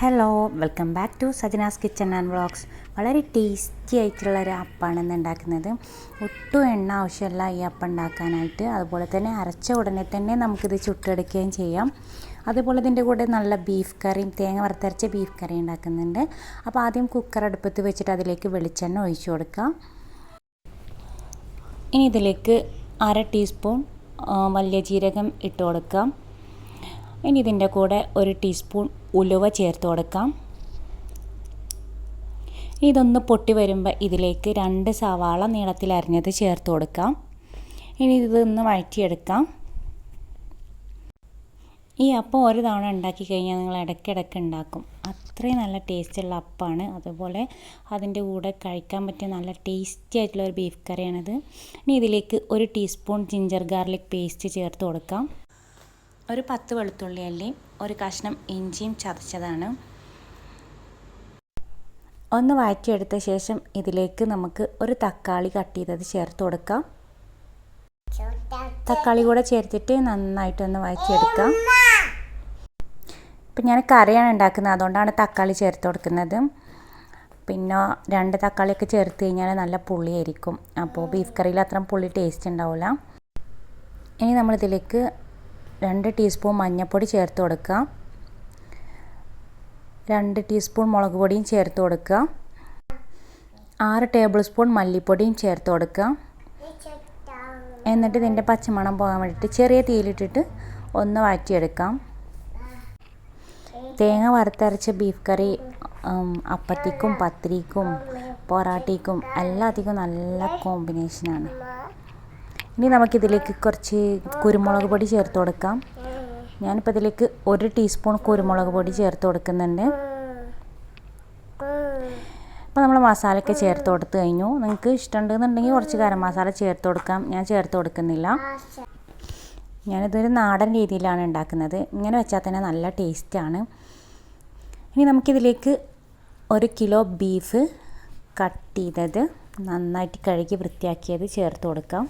Hello welcome back to Sajana's kitchen and vlogs വളരെ tasty ആയിട്ടുള്ള ഒരു അപ്പാണ് ഇന്ന് ഉണ്ടാക്കുന്നത്. ഒട്ടും എണ്ണ ആവശ്യമില്ല ഈ അപ്പം ഉണ്ടാക്കാനായിട്ട്. അതുപോലെ തന്നെ അരച്ച ഉടനെ തന്നെ നമുക്കിത് ചുട്ടെടുക്കുകയും ചെയ്യാം. അതുപോലെ ഇതിന്റെ കൂടെ നല്ല ബീഫ് കറിയും തേങ്ങ വറുത്തരച്ച ബീഫ് കറി ഉണ്ടാക്കുന്നുണ്ട്. അപ്പോൾ ആദ്യം കുക്കർ അടുപ്പത്ത് വെച്ചിട്ട് അതിലേക്ക് വെളിച്ചെണ്ണ ഒഴിച്ചു കൊടുക്കാം. ഇനി ഇതിലേക്ക് അര ടീസ്പൂൺ വലിയ ജീരകം ഇട്ട് കൊടുക്കാം. ഇനി ഇതിന്റെ കൂടെ ഒരു ടീസ്പൂൺ ഉലുവ ചേർത്ത് കൊടുക്കാം. ഇതൊന്ന് പൊട്ടി വരുമ്പോൾ ഇതിലേക്ക് രണ്ട് സവാള നീളത്തിൽ അരിഞ്ഞത് ചേർത്ത് കൊടുക്കാം. ഇനി ഇതൊന്ന് വഴറ്റിയെടുക്കാം. ഈ അപ്പം ഒരു തവണ ഉണ്ടാക്കി കഴിഞ്ഞാൽ നിങ്ങൾ ഇടയ്ക്കിടയ്ക്ക് ഉണ്ടാക്കും. അത്രയും നല്ല ടേസ്റ്റുള്ള അപ്പമാണ് അതുപോലെ അതിന്റെ കൂടെ കഴിക്കാൻ പറ്റിയ നല്ല ടേസ്റ്റി ആയിട്ടുള്ള ഒരു ബീഫ് കറിയാണിത്. ഇനി ഇതിലേക്ക് ഒരു ടീസ്പൂൺ ജിഞ്ചർ ഗാർലിക് പേസ്റ്റ് ചേർത്ത് കൊടുക്കാം. ഒരു പത്ത് വെളുത്തുള്ളി അല്ലേ ഒരു കഷ്ണം ഇഞ്ചിയും ചതച്ചതാണ്. ഒന്ന് വഴറ്റിയെടുത്ത ശേഷം ഇതിലേക്ക് നമുക്ക് ഒരു തക്കാളി കട്ട് ചെയ്തത് ചേർത്ത് കൊടുക്കാം. തക്കാളി കൂടെ ചേർത്തിട്ട് നന്നായിട്ടൊന്ന് വഴറ്റിയെടുക്കാം. ഇപ്പം ഞാൻ കറിയാണ് ഉണ്ടാക്കുന്നത് അതുകൊണ്ടാണ് തക്കാളി ചേർത്ത് കൊടുക്കുന്നത്. പിന്നെ രണ്ട് തക്കാളിയൊക്കെ ചേർത്ത് കഴിഞ്ഞാൽ നല്ല പുളിയായിരിക്കും. അപ്പോൾ ബീഫ് കറിയിൽ അത്ര പുളി ടേസ്റ്റ് ഉണ്ടാവില്ല. ഇനി നമ്മളിതിലേക്ക് രണ്ട് ടീസ്പൂൺ മഞ്ഞൾപ്പൊടി ചേർത്ത് കൊടുക്കുക. രണ്ട് ടീസ്പൂൺ മുളക് പൊടിയും ചേർത്ത് കൊടുക്കുക. ആറ് ടേബിൾ സ്പൂൺ മല്ലിപ്പൊടിയും ചേർത്ത് കൊടുക്കുക. എന്നിട്ട് ഇതിന്റെ പച്ചമണം പോകാൻ വേണ്ടിയിട്ട് ചെറിയ തീയിലിട്ടിട്ട് ഒന്ന് വാറ്റിയെടുക്കാം തേങ്ങ വറുത്തരച്ച ബീഫ് കറി അപ്പത്തിക്കും പത്തിരിക്കും പൊറാട്ടയ്ക്കും എല്ലാത്തിക്കും നല്ല കോമ്പിനേഷനാണ്. ഇനി നമുക്കിതിലേക്ക് കുറച്ച് കുരുമുളക് പൊടി ചേർത്ത് കൊടുക്കാം. ഞാനിപ്പോൾ ഇതിലേക്ക് ഒരു ടീസ്പൂൺ കുരുമുളക് പൊടി ചേർത്ത് കൊടുക്കുന്നുണ്ട്. അപ്പോൾ നമ്മൾ മസാലയൊക്കെ ചേർത്ത് കൊടുത്ത് കഴിഞ്ഞു. നിങ്ങൾക്ക് ഇഷ്ടമുണ്ടെന്നുണ്ടെങ്കിൽ കുറച്ച് ഗരം മസാല ചേർത്ത് കൊടുക്കാം. ഞാൻ ചേർത്ത് കൊടുക്കുന്നില്ല. ഞാനിതൊരു നാടൻ രീതിയിലാണ് ഉണ്ടാക്കുന്നത്. ഇങ്ങനെ വെച്ചാൽ തന്നെ നല്ല ടേസ്റ്റാണ്. ഇനി നമുക്കിതിലേക്ക് ഒരു കിലോ ബീഫ് കട്ട് ചെയ്തത് നന്നായിട്ട് കഴുകി വൃത്തിയാക്കിയത് ചേർത്ത് കൊടുക്കാം.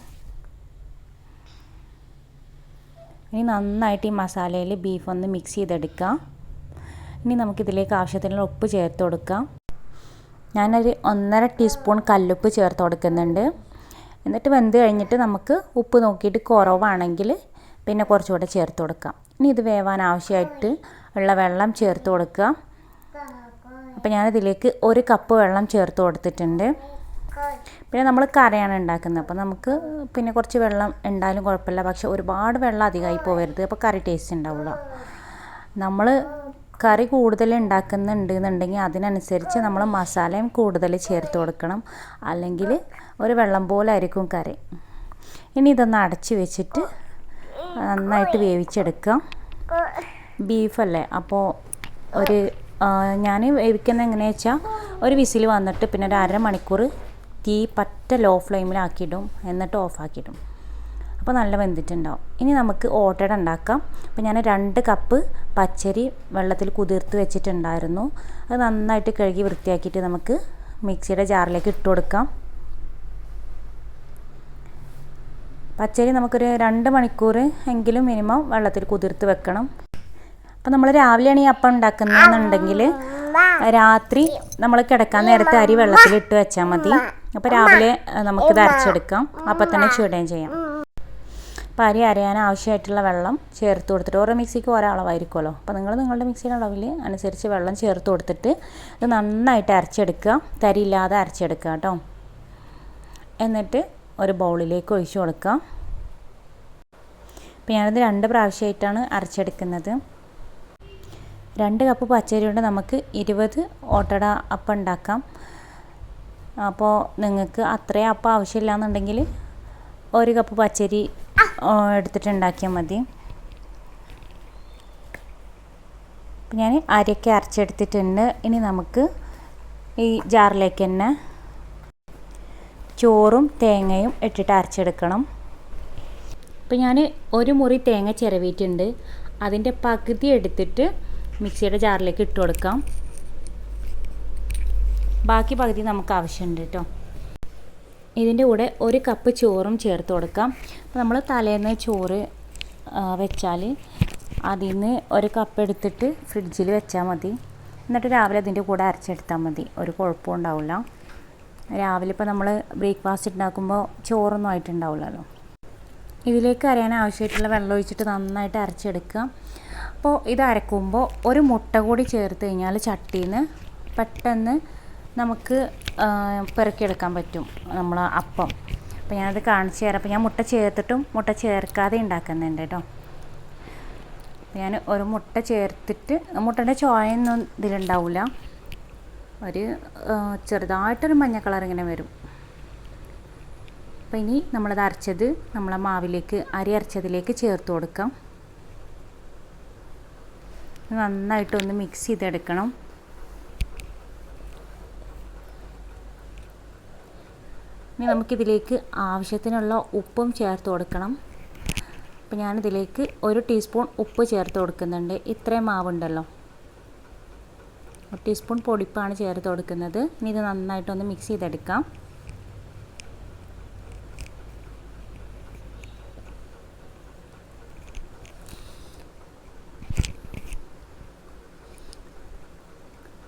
ഇനി നന്നായിട്ട് ഈ മസാലയിൽ ബീഫ് ഒന്ന് മിക്സ് ചെയ്തെടുക്കാം. ഇനി നമുക്കിതിലേക്ക് ആവശ്യത്തിനുള്ള ഉപ്പ് ചേർത്ത് കൊടുക്കാം. ഞാനൊരു ഒന്നര ടീസ്പൂൺ കല്ലുപ്പ് ചേർത്ത് കൊടുക്കുന്നുണ്ട്. എന്നിട്ട് വെന്ത് കഴിഞ്ഞിട്ട് നമുക്ക് ഉപ്പ് നോക്കിയിട്ട് കുറവാണെങ്കിൽ പിന്നെ കുറച്ചുകൂടെ ചേർത്ത് കൊടുക്കാം. ഇനി ഇത് വേവാൻ ആവശ്യമായിട്ട് ഉള്ള വെള്ളം ചേർത്ത് കൊടുക്കുക. അപ്പോൾ ഞാനിതിലേക്ക് ഒരു കപ്പ് വെള്ളം ചേർത്ത് കൊടുത്തിട്ടുണ്ട്. പിന്നെ നമ്മൾ കറിയാണ് ഉണ്ടാക്കുന്നത്. അപ്പോൾ നമുക്ക് പിന്നെ കുറച്ച് വെള്ളം ഉണ്ടായാലും കുഴപ്പമില്ല. പക്ഷെ ഒരുപാട് വെള്ളം അധികമായി പോകരുത് അപ്പോൾ കറി ടേസ്റ്റ് ഉണ്ടാവില്ല നമ്മൾ കറി കൂടുതൽ ഉണ്ടാക്കുന്നുണ്ട് എന്നുണ്ടെങ്കിൽ അതിനനുസരിച്ച് നമ്മൾ മസാലയും കൂടുതൽ ചേർത്ത് കൊടുക്കണം. അല്ലെങ്കിൽ ഒരു വെള്ളം പോലെ ആയിരിക്കും കറി. ഇനി ഇതൊന്ന് അടച്ച് വെച്ചിട്ട് നന്നായിട്ട് വേവിച്ചെടുക്കാം. ബീഫല്ലേ? അപ്പോൾ ഒരു ഞാൻ വേവിക്കുന്നത് എങ്ങനെയാ വെച്ചാൽ ഒരു വിസിൽ വന്നിട്ട് പിന്നെ ഒരു അരമണിക്കൂർ തീ പറ്റ ലോ ഫ്ലെയിമിലാക്കിയിടും എന്നിട്ട് ഓഫാക്കിയിടും അപ്പോൾ നല്ല വെന്തിട്ടുണ്ടാവും. ഇനി നമുക്ക് ഓട്ടട ഉണ്ടാക്കാം. അപ്പോൾ ഞാൻ രണ്ട് കപ്പ് പച്ചരി വെള്ളത്തിൽ കുതിർത്ത് വെച്ചിട്ടുണ്ടായിരുന്നു. അത് നന്നായിട്ട് കഴുകി വൃത്തിയാക്കിയിട്ട് നമുക്ക് മിക്സിയുടെ ജാറിലേക്ക് ഇട്ട് കൊടുക്കാം. പച്ചരി നമുക്കൊരു രണ്ട് മണിക്കൂർ എങ്കിലും മിനിമം വെള്ളത്തിൽ കുതിർത്ത് വെക്കണം. അപ്പോൾ നമ്മൾ രാവിലെയാണ് ഈ അപ്പം ഉണ്ടാക്കുന്നതെന്നുണ്ടെങ്കിൽ രാത്രി നമ്മൾ കിടക്കാൻ നേരത്തെ അരി വെള്ളത്തിൽ ഇട്ട് വെച്ചാൽ മതി. അപ്പോൾ രാവിലെ നമുക്ക് നമുക്കിത് അരച്ചെടുക്കാം. അപ്പം തന്നെ ചൂടുകയും ചെയ്യാം. അപ്പോൾ അരി അരയാൻ ആവശ്യമായിട്ടുള്ള വെള്ളം ചേർത്ത് കൊടുത്തിട്ട് ഓരോ മിക്സിക്ക് ഓരോ അളവായിരിക്കുമല്ലോ. അപ്പോൾ നിങ്ങൾ നിങ്ങളുടെ മിക്സിയുടെ അളവിൽ അനുസരിച്ച് വെള്ളം ചേർത്ത് കൊടുത്തിട്ട് ഇത് നന്നായിട്ട് അരച്ചെടുക്കുക. തരിയില്ലാതെ അരച്ചെടുക്കുക കേട്ടോ. എന്നിട്ട് ഒരു ബൗളിലേക്ക് ഒഴിച്ചു കൊടുക്കുക. അപ്പോൾ ഞാനിത് രണ്ട് പ്രാവശ്യമായിട്ടാണ് അരച്ചെടുക്കുന്നത്. രണ്ട് കപ്പ് പച്ചരി കൊണ്ട് നമുക്ക് ഇരുപത് ഓട്ടട അപ്പം ഉണ്ടാക്കാം. അപ്പോൾ നിങ്ങൾക്ക് അത്രയും അപ്പം ആവശ്യമില്ല എന്നുണ്ടെങ്കിൽ ഒരു കപ്പ് പച്ചരി എടുത്തിട്ടുണ്ടാക്കിയാൽ മതി. ഞാൻ അരക്കെ അരച്ചെടുത്തിട്ടുണ്ട്. ഇനി നമുക്ക് ഈ ജാറിലേക്ക് തന്നെ ചോറും തേങ്ങയും ഇട്ടിട്ട് അരച്ചെടുക്കണം. അപ്പോൾ ഞാൻ ഒരു മുറി തേങ്ങ ചിരവിയിട്ടുണ്ട്. അതിന്റെ പകുതി എടുത്തിട്ട് മിക്സിയുടെ ജാറിലേക്ക് ഇട്ട് കൊടുക്കാം. ബാക്കി പകുതി നമുക്ക് ആവശ്യമുണ്ട് കേട്ടോ ഇതിന്റെ കൂടെ ഒരു കപ്പ് ചോറും ചേർത്ത് കൊടുക്കാം. അപ്പോൾ നമ്മൾ തലേന്ന് ചോറ് വെച്ചാൽ അതിൽ നിന്ന് ഒരു കപ്പ് എടുത്തിട്ട് ഫ്രിഡ്ജിൽ വെച്ചാൽ മതി. എന്നിട്ട് രാവിലെ അതിന്റെ കൂടെ അരച്ചെടുത്താൽ മതി. ഒരു കുഴപ്പവും ഉണ്ടാവില്ല. രാവിലെ ഇപ്പോൾ നമ്മൾ ബ്രേക്ക്ഫാസ്റ്റ് ഉണ്ടാക്കുമ്പോൾ ചോറൊന്നും ആയിട്ടുണ്ടാവില്ലല്ലോ. ഇതിലേക്ക് അരയാൻ ആവശ്യമായിട്ടുള്ള വെള്ളം ഒഴിച്ചിട്ട് നന്നായിട്ട് അരച്ചെടുക്കുക. അപ്പോൾ ഇത് അരക്കുമ്പോൾ ഒരു മുട്ട കൂടി ചേർത്ത് കഴിഞ്ഞാൽ ചട്ടിയിൽ നിന്ന് പെട്ടെന്ന് നമുക്ക് പെറുക്കിയെടുക്കാൻ പറ്റും നമ്മൾ അപ്പം. അപ്പോൾ ഞാനത് കാണിച്ചു തരാം. അപ്പോൾ ഞാൻ മുട്ട ചേർത്തിട്ടും മുട്ട ചേർക്കാതെ ഉണ്ടാക്കുന്നുണ്ട് കേട്ടോ. ഞാൻ ഒരു മുട്ട ചേർത്തിട്ട് മുട്ടയുടെ ചോയൊന്നും ഇതിലുണ്ടാവില്ല ഒരു ചെറുതായിട്ടൊരു മഞ്ഞ കളർ ഇങ്ങനെ വരും. അപ്പോൾ ഇനി നമ്മളത് അരച്ചത് നമ്മളെ മാവിലേക്ക് അരി അരച്ചതിലേക്ക് ചേർത്ത് കൊടുക്കാം. നന്നായിട്ടൊന്ന് മിക്സ് ചെയ്തെടുക്കണം. ഇനി നമുക്കിതിലേക്ക് ആവശ്യത്തിനുള്ള ഉപ്പും ചേർത്ത് കൊടുക്കണം. അപ്പോൾ ഞാനിതിലേക്ക് ഒരു ടീസ്പൂൺ ഉപ്പ് ചേർത്ത് കൊടുക്കുന്നുണ്ട്. ഇത്രയും മാവുണ്ടല്ലോ. ഒരു ടീസ്പൂൺ പൊടിപ്പാണ് ചേർത്ത് കൊടുക്കുന്നത്. ഇനി ഇത് നന്നായിട്ടൊന്ന് മിക്സ് ചെയ്തെടുക്കാം.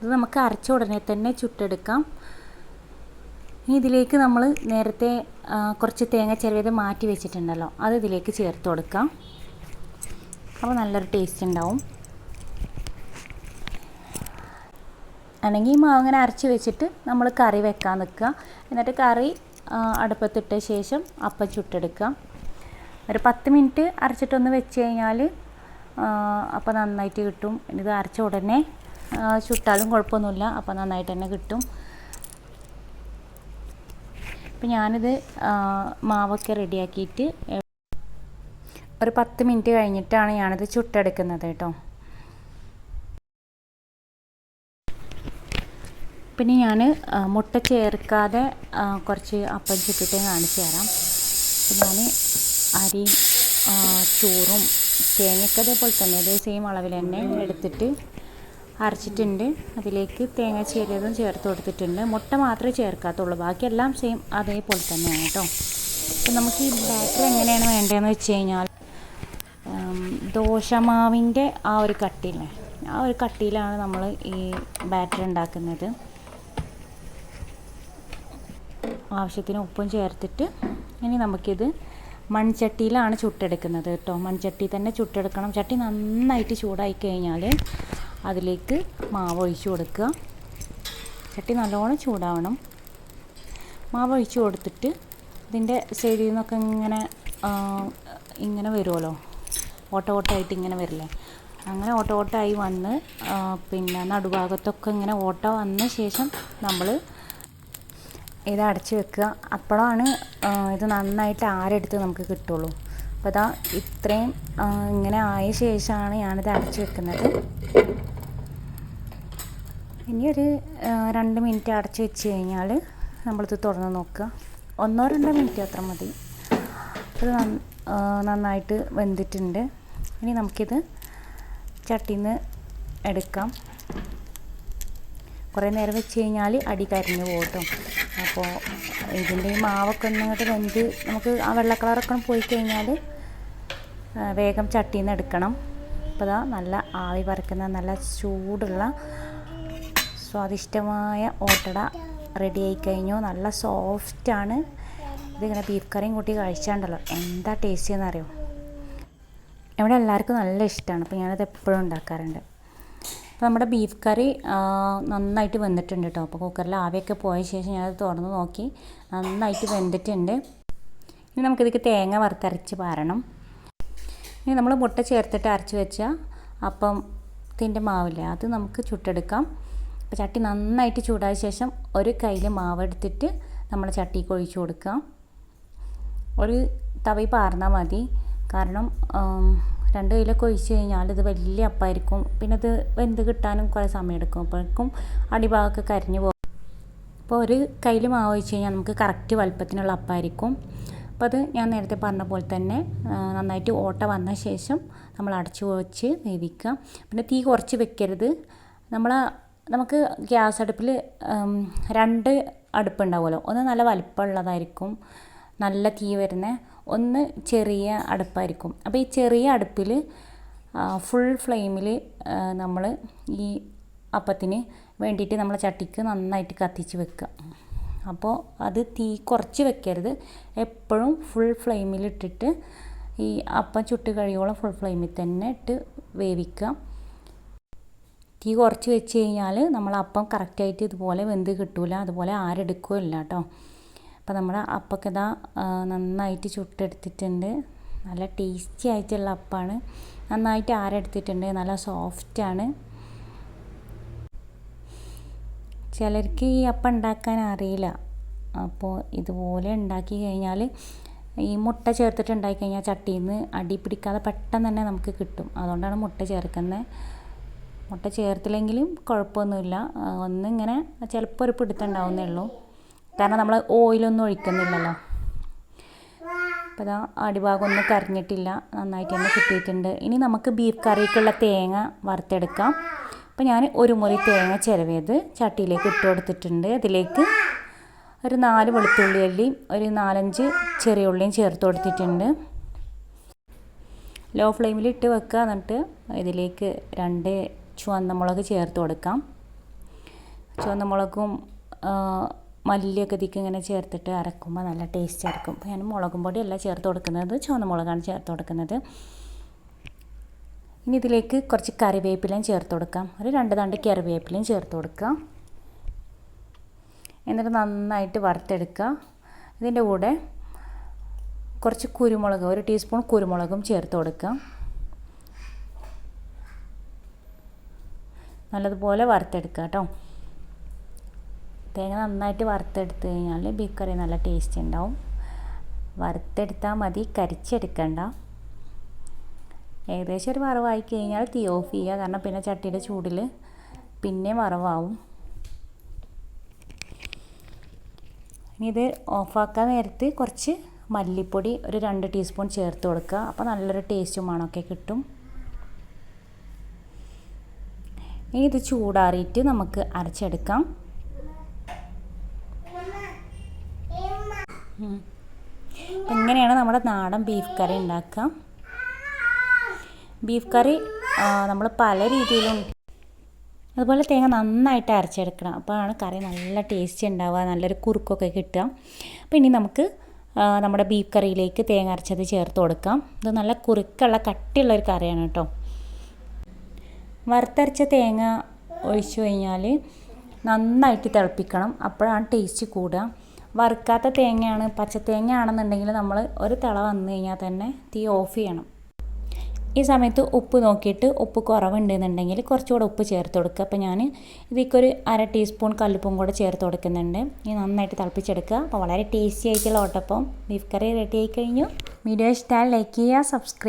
ഇത് നമുക്ക് അരച്ച ഉടനെ തന്നെ ചുട്ടെടുക്കാം. ഇനി ഇതിലേക്ക് നമ്മൾ നേരത്തെ കുറച്ച് തേങ്ങ ചെറിയത് മാറ്റി വെച്ചിട്ടുണ്ടല്ലോ. അത് ഇതിലേക്ക് ചേർത്ത് കൊടുക്കാം. അപ്പോൾ നല്ലൊരു ടേസ്റ്റ് ഉണ്ടാവും. അല്ലെങ്കിൽ മാവ് അങ്ങനെ അരച്ച് വെച്ചിട്ട് നമ്മൾ കറി വെക്കാൻ നിൽക്കുക. എന്നിട്ട് കറി അടുപ്പത്തിട്ട ശേഷം അപ്പം ചുട്ടെടുക്കുക. ഒരു പത്ത് മിനിറ്റ് അരച്ചിട്ടൊന്ന് വെച്ച് കഴിഞ്ഞാൽ അപ്പം നന്നായിട്ട് കിട്ടും. ഇത് അരച്ച ഉടനെ ചുട്ടാലും കുഴപ്പമൊന്നുമില്ല. അപ്പം നന്നായിട്ട് തന്നെ കിട്ടും. അപ്പം ഞാനിത് മാവൊക്കെ റെഡിയാക്കിയിട്ട് ഒരു പത്ത് മിനിറ്റ് കഴിഞ്ഞിട്ടാണ് ഞാനിത് ചുട്ടെടുക്കുന്നത് കേട്ടോ. പിന്നെ ഞാൻ മുട്ട ചേർക്കാതെ കുറച്ച് അപ്പം ചുട്ടിട്ട് കാണിച്ചു തരാം. ഞാൻ അരി ചോറും തേങ്ങയൊക്കെ അതേപോലെ തന്നെ അതേ സെയിം അളവിൽ തന്നെ എടുത്തിട്ട് അരച്ചിട്ടുണ്ട്. അതിലേക്ക് തേങ്ങ ചേരിയതും ചേർത്ത് കൊടുത്തിട്ടുണ്ട്. മുട്ട മാത്രമേ ചേർക്കാത്തുള്ളൂ. ബാക്കിയെല്ലാം സെയിം അതേപോലെ തന്നെയാണ് കേട്ടോ. അപ്പം നമുക്ക് ഈ ബാറ്റർ എങ്ങനെയാണ് വേണ്ടതെന്ന് വെച്ച് കഴിഞ്ഞാൽ ദോശമാവിന്റെ ആ ഒരു കട്ടിയില്ലേ ആ ഒരു കട്ടിയിലാണ് നമ്മൾ ഈ ബാറ്റർ ഉണ്ടാക്കുന്നത്. ആവശ്യത്തിന് ഉപ്പും ചേർത്തിട്ട് ഇനി നമുക്കിത് മൺചട്ടിയിലാണ് ചുട്ടെടുക്കുന്നത് കേട്ടോ. മൺചട്ടി തന്നെ ചുട്ടെടുക്കണം. ചട്ടി നന്നായിട്ട് ചൂടായി കഴിഞ്ഞാൽ അതിലേക്ക് മാവ് ഒഴിച്ചു കൊടുക്കുക. ചട്ടി നല്ലോണം ചൂടാവണം. മാവ് ഒഴിച്ചു കൊടുത്തിട്ട് ഇതിന്റെ സൈഡിൽ നിന്നൊക്കെ ഇങ്ങനെ ഇങ്ങനെ വരുമല്ലോ. ഓട്ട ഓട്ടമായിട്ട് ഇങ്ങനെ വരില്ലേ? അങ്ങനെ ഓട്ട ഓട്ടമായി വന്ന് പിന്നെ നടുഭാഗത്തൊക്കെ ഇങ്ങനെ ഓട്ട വന്ന ശേഷം നമ്മൾ ഇത് അടച്ച് വെക്കുക. അപ്പോഴാണ് ഇത് നന്നായിട്ട് ആരെടുത്ത് നമുക്ക് കിട്ടുള്ളൂ. അപ്പോൾ ഇതാ ഇത്രയും ഇങ്ങനെ ആയ ശേഷമാണ് ഞാനിത് അടച്ച് വെക്കുന്നത്. ഇനി ഒരു രണ്ട് മിനിറ്റ് അടച്ച് വെച്ച് കഴിഞ്ഞാൽ നമ്മളിത് തുറന്ന് നോക്കുക. ഒന്നോ രണ്ടോ മിനിറ്റ് അത്ര മതി. അത് നന്നായിട്ട് വെന്തിട്ടുണ്ട്. ഇനി നമുക്കിത് ചട്ടിയിൽ എടുക്കാം. കുറേ നേരം വെച്ച് കഴിഞ്ഞാൽ അടി കരിഞ്ഞു പോകട്ടോ അപ്പോൾ ഇതിന്റെ മാവൊക്കെ ഒന്നിങ്ങോട്ട് വെന്ത് നമുക്ക് ആ വെള്ള കളറൊക്കെ പോയി കഴിഞ്ഞാൽ വേഗം ചട്ടിയിൽ എടുക്കണം. അപ്പോൾ അതാ നല്ല ആവി പറക്കുന്ന നല്ല ചൂടുള്ള സ്വാദിഷ്ടമായ ഓട്ടട ആയി കഴിഞ്ഞു. നല്ല സോഫ്റ്റാണ് ഇതിങ്ങനെ ബീഫ് കറിയും കൂട്ടി കഴിച്ചാണ്ടല്ലോ. എന്താ ടേസ്റ്റ് എന്നറിയോ ഇവിടെ എല്ലാവർക്കും നല്ല ഇഷ്ടമാണ് അപ്പോൾ ഞാനത് എപ്പോഴും ഉണ്ടാക്കാറുണ്ട്. അപ്പോൾ നമ്മുടെ ബീഫ് കറി നന്നായിട്ട് വെന്തിട്ടുണ്ട് കേട്ടോ അപ്പോൾ കുക്കറിൽ ആവിയൊക്കെ പോയ ശേഷം ഞാനത് തുറന്ന് നോക്കി. നന്നായിട്ട് വെന്തിട്ടുണ്ട്. ഇനി നമുക്കിതിക്ക് തേങ്ങ വറുത്തരച്ച് പാരണം. ഇനി നമ്മൾ മുട്ട ചേർത്തിട്ട് അരച്ച് വെച്ച അപ്പം ത്തിന്റെ മാവില്ലേ അത് നമുക്ക് ചുട്ടെടുക്കാം. അപ്പോൾ ചട്ടി നന്നായിട്ട് ചൂടായ ശേഷം ഒരു കയ്യിൽ മാവെടുത്തിട്ട് നമ്മൾ ചട്ടിക്ക് ഒഴിച്ചു കൊടുക്കുക ഒരു തവി പാർന്നാൽ മതി. കാരണം രണ്ട് കയ്യിലൊക്കെ ഒഴിച്ച് കഴിഞ്ഞാൽ ഇത് വലിയ അപ്പായിരിക്കും. പിന്നെ ഇത് വെന്ത് കിട്ടാനും കുറേ സമയം എടുക്കും അപ്പോഴേക്കും അടിഭാഗമൊക്കെ കരിഞ്ഞു പോകും. അപ്പോൾ ഒരു കയ്യിൽ മാവ് ഒഴിച്ച് കഴിഞ്ഞാൽ നമുക്ക് കറക്റ്റ് വലുപ്പത്തിനുള്ള അപ്പായിരിക്കും. അപ്പോൾ അത് ഞാൻ നേരത്തെ പറഞ്ഞ പോലെ തന്നെ നന്നായിട്ട് ഓട്ട വന്ന ശേഷം നമ്മൾ അടച്ചു വെച്ച് വേവിക്കുക പിന്നെ തീ കുറച്ച് വെക്കരുത്. നമ്മൾ നമുക്ക് ഗ്യാസ് അടുപ്പിൽ രണ്ട് അടുപ്പുണ്ടാവുമല്ലോ. ഒന്ന് നല്ല വലിപ്പമുള്ളതായിരിക്കും നല്ല തീ വരുന്ന ഒന്ന് ചെറിയ അടുപ്പായിരിക്കും. അപ്പോൾ ഈ ചെറിയ അടുപ്പിൽ ഫുൾ ഫ്ലെയിമിൽ നമ്മൾ ഈ അപ്പത്തിന് വേണ്ടിയിട്ട് നമ്മൾ ചട്ടിക്ക് നന്നായിട്ട് കത്തിച്ച് വെക്കുക. അപ്പോൾ അത് തീ കുറച്ച് വെക്കരുത്. എപ്പോഴും ഫുൾ ഫ്ലെയിമിലിട്ടിട്ട് ഈ അപ്പം ചുട്ട് കഴിയുമ്പോൾ ഫുൾ ഫ്ലെയിമിൽ തന്നെ ഇട്ട് വേവിക്കുക. തീ കുറച്ച് വെച്ച് കഴിഞ്ഞാൽ നമ്മൾ അപ്പം കറക്റ്റായിട്ട് ഇതുപോലെ വെന്ത് കിട്ടൂല. അതുപോലെ ആരെടുക്കുകയില്ല കേട്ടോ. അപ്പോൾ നമ്മൾ അപ്പൊക്കെ ഇതാ നന്നായിട്ട് ചുട്ടെടുത്തിട്ടുണ്ട്. നല്ല ടേസ്റ്റി ആയിട്ടുള്ള അപ്പമാണ് നന്നായിട്ട് ആരെടുത്തിട്ടുണ്ട്. നല്ല സോഫ്റ്റാണ് ചിലർക്ക് ഈ അപ്പം ഉണ്ടാക്കാൻ അറിയില്ല. അപ്പോൾ ഇതുപോലെ ഉണ്ടാക്കി കഴിഞ്ഞാൽ ഈ മുട്ട ചേർത്തിട്ട് ഉണ്ടാക്കി കഴിഞ്ഞാൽ ചട്ടിയിൽ നിന്ന് അടി പിടിക്കാതെ പെട്ടെന്ന് തന്നെ നമുക്ക് കിട്ടും. അതുകൊണ്ടാണ് മുട്ട ചേർക്കുന്നത്. മുട്ട ചേർത്തില്ലെങ്കിലും കുഴപ്പമൊന്നുമില്ല. ഒന്നിങ്ങനെ ചിലപ്പോൾ ഒരു പിടുത്തുണ്ടാവുന്നേ ഉള്ളൂ കാരണം നമ്മൾ ഓയിലൊന്നും ഒഴിക്കുന്നില്ലല്ലോ. അപ്പോൾ ഇതാ അടിഭാഗം ഒന്നും കരഞ്ഞിട്ടില്ല. നന്നായിട്ട് തന്നെ കിട്ടിയിട്ടുണ്ട്. ഇനി നമുക്ക് ബീഫ് കറിക്കുള്ള തേങ്ങ വറുത്തെടുക്കാം. അപ്പോൾ ഞാൻ ഒരു മുറി തേങ്ങ ചിരവിയത് ചട്ടിയിലേക്ക് ഇട്ട് കൊടുത്തിട്ടുണ്ട്. അതിലേക്ക് ഒരു നാല് വെളുത്തുള്ളി അല്ലിയും ഒരു നാലഞ്ച് ചെറിയ ഉള്ളിയും ചേർത്ത് കൊടുത്തിട്ടുണ്ട്. ലോ ഫ്ലെയിമിൽ ഇട്ട് വെക്കുക. എന്നിട്ട് ഇതിലേക്ക് രണ്ട് ചുവന്ന മുളക് ചേർത്ത് കൊടുക്കാം. ചുവന്ന മുളകും മല്ലിയൊക്കെ ഇതിക്ക് ഇങ്ങനെ ചേർത്തിട്ട് അരക്കുമ്പോൾ നല്ല ടേസ്റ്റ് ആയിരിക്കും. ഞാൻ മുളകും പൊടിയല്ല ചേർത്ത് കൊടുക്കുന്നത്. ചുവന്ന മുളകാണ് ചേർത്ത് കൊടുക്കുന്നത്. ഇനി ഇതിലേക്ക് കുറച്ച് കറിവേപ്പിലയും ചേർത്ത് കൊടുക്കാം. ഒരു രണ്ട് തണ്ട് കറിവേപ്പിലയും ചേർത്ത് കൊടുക്കാം എന്നിട്ട് നന്നായിട്ട് വറുത്തെടുക്കുക. ഇതിന്റെ കൂടെ കുറച്ച് കുരുമുളക് ഒരു ടീസ്പൂൺ കുരുമുളകും ചേർത്ത് കൊടുക്കുക. നല്ലതുപോലെ വറുത്തെടുക്കുക കേട്ടോ. തേങ്ങ നന്നായിട്ട് വറുത്തെടുത്ത് കഴിഞ്ഞാൽ ബീഫ് കറി നല്ല ടേസ്റ്റ് ഉണ്ടാവും. വറുത്തെടുത്താൽ മതി കരിച്ചെടുക്കണ്ട. ഏകദേശം ഒരു വറവായി കഴിഞ്ഞാൽ തീ ഓഫ് ചെയ്യുക. കാരണം പിന്നെ ചട്ടിയുടെ ചൂടിൽ പിന്നെ വറവാവും. ഇനി ഇത് ഓഫാക്കാൻ നേരത്ത് കുറച്ച് മല്ലിപ്പൊടി ഒരു രണ്ട് ടീസ്പൂൺ ചേർത്ത് കൊടുക്കുക. അപ്പോൾ നല്ലൊരു ടേസ്റ്റും മണമൊക്കെ കിട്ടും. ഇനി ഇത് ചൂടാറിയിട്ട് നമുക്ക് അരച്ചെടുക്കാം. എങ്ങനെയാണ് നമ്മുടെ നാടൻ ബീഫ് കറി ഉണ്ടാക്കാം ബീഫ് കറി നമ്മൾ പല രീതിയിലും അതുപോലെ തേങ്ങ നന്നായിട്ട് അരച്ചെടുക്കണം. അപ്പോഴാണ് കറി നല്ല ടേസ്റ്റ് ഉണ്ടാവുക നല്ലൊരു കുറുക്കൊക്കെ കിട്ടുക. അപ്പോൾ ഇനി നമുക്ക് നമ്മുടെ ബീഫ് കറിയിലേക്ക് തേങ്ങ അരച്ചത് ചേർത്ത് കൊടുക്കാം. ഇത് നല്ല കുറുക്കുള്ള കട്ടിയുള്ള ഒരു കറിയാണ് കേട്ടോ. വറുത്തരച്ച തേങ്ങ ഒഴിച്ചു കഴിഞ്ഞാൽ നന്നായിട്ട് തിളപ്പിക്കണം. അപ്പോഴാണ് ടേസ്റ്റ് കൂടുക. വറുക്കാത്ത തേങ്ങയാണ് പച്ച തേങ്ങ ആണെന്നുണ്ടെങ്കിൽ നമ്മൾ ഒരു തിള വന്നു കഴിഞ്ഞാൽ തന്നെ തീ ഓഫ് ചെയ്യണം. ഈ സമയത്ത് ഉപ്പ് നോക്കിയിട്ട് ഉപ്പ് കുറവുണ്ടെന്നുണ്ടെങ്കിൽ കുറച്ചുകൂടെ ഉപ്പ് ചേർത്ത് കൊടുക്കുക. അപ്പോൾ ഞാൻ ഇതിലേക്കൊരു അര ടീസ്പൂൺ കല്ലുപ്പും കൂടെ ചേർത്ത് കൊടുക്കുന്നുണ്ട്. ഇനി നന്നായിട്ട് തിളപ്പിച്ചെടുക്കുക. അപ്പോൾ വളരെ ടേസ്റ്റി ആയിട്ടുള്ള ഓട്ടപ്പം. ബീഫ് കറി റെഡി ആയി കഴിഞ്ഞു. വീഡിയോ ഇഷ്ടമായി ലൈക്ക് ചെയ്യുക സബ്സ്ക്രൈബ്